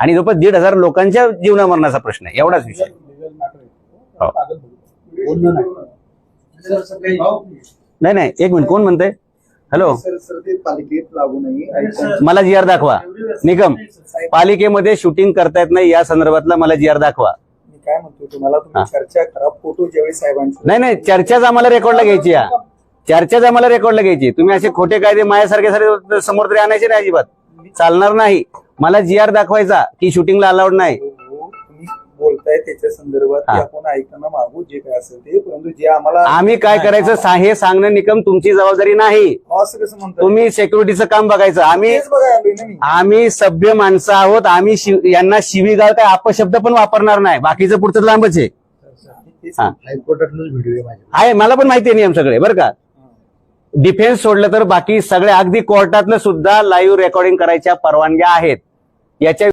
आणि जवळपास दीड हजार लोकांच्या जीवनामरणाचा प्रश्न आहे एवढाच विषय हो. नाही. नाही. एक मिनिट कोण म्हणतंय? हॅलो. सर सर ते पालिकेत लागू नाही आणि मला जी आर दाखवा. निगम पालिकेमध्ये शूटिंग करतायत नाही या संदर्भातला मला जी आर दाखवा. मी काय म्हणतो तुम्हाला. तुम्ही चर्चा करा फोटो ज्यावेळी साहेबांचे नाही नाही चर्चाच आम्हाला रेकॉर्डला घ्यायची या. चर्चाच आम्हाला रेकॉर्डला घ्यायची. तुम्ही असे खोटे कायदे माझ्यासारखे सारे समोर तरी आणायचे नाही अजिबात. चालणार नाही. मला जी आर दाखवायचा की शूटिंगला अलाउड नाही. हो, तुम्ही बोलताय त्याच्या संदर्भात हा. ते आपण ऐकणं मागू जे काय असेल ते परंतु जे आम्हाला आम्ही काय करायचं? सा- हे सांगणं निकम तुमची जबाबदारी नाही. असं कसं म्हणतो तुम्ही सेक्युरिटीचं काम बघायचं. आम्ही तेच बघा आलोय ना मी. आम्ही सभ्य माणसं आहोत. आम्ही शिव- यांना शिवीगाळ काय अपशब्द पण वापरणार नाही. बाकीचं पुढचं लांबच आहे. तेच हा. व्हिडिओ आहे माझ्या आहे मला पण माहिती आहे नियम सगळे बरं का? डिफेन्स सोडलं तर बाकी सगळ्या अगदी कोर्टातलं सुद्धा लाईव्ह रेकॉर्डिंग करायच्या परवानग्या आहेत. याच्या